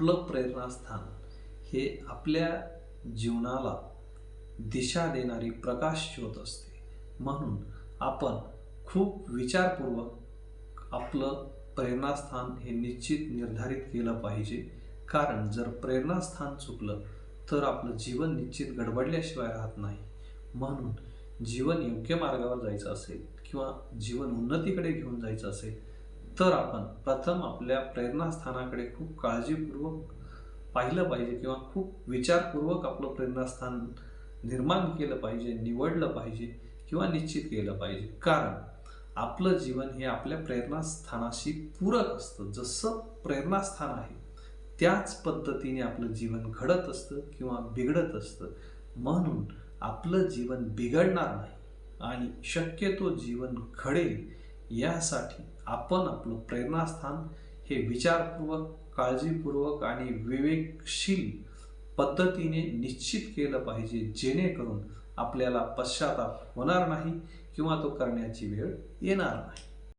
आपलं प्रेरणास्थान हे आपल्या जीवनाला दिशा देणारी प्रकाश ज्योत असते. म्हणून आपण खूप विचारपूर्वक आपलं प्रेरणास्थान हे निश्चित निर्धारित केलं पाहिजे. कारण जर प्रेरणास्थान चुकलं तर आपलं जीवन निश्चित गडबडल्याशिवाय राहत नाही. म्हणून जीवन योग्य मार्गावर जायचं असेल किंवा जीवन उन्नतीकडे घेऊन जायचं असेल तर आपण प्रथम आपल्या प्रेरणास्थानाकडे खूप काळजीपूर्वक पाहिलं पाहिजे किंवा खूप विचारपूर्वक आपलं प्रेरणास्थान निर्माण केलं पाहिजे निवडलं पाहिजे किंवा निश्चित केलं पाहिजे. कारण आपलं जीवन हे आपल्या प्रेरणास्थानाशी पूरक असतं. जसं प्रेरणास्थान आहे त्याच पद्धतीने आपलं जीवन घडत असतं किंवा बिघडत असतं. म्हणून आपलं जीवन बिघडणार नाही आणि शक्यतो जीवन घडेल यासाठी आपण आपलं प्रेरणास्थान हे विचारपूर्वक काळजीपूर्वक आणि विवेकशील पद्धतीने निश्चित केलं पाहिजे जेणेकरून आपल्याला पश्चाताप होणार नाही किंवा तो करण्याची वेळ येणार नाही.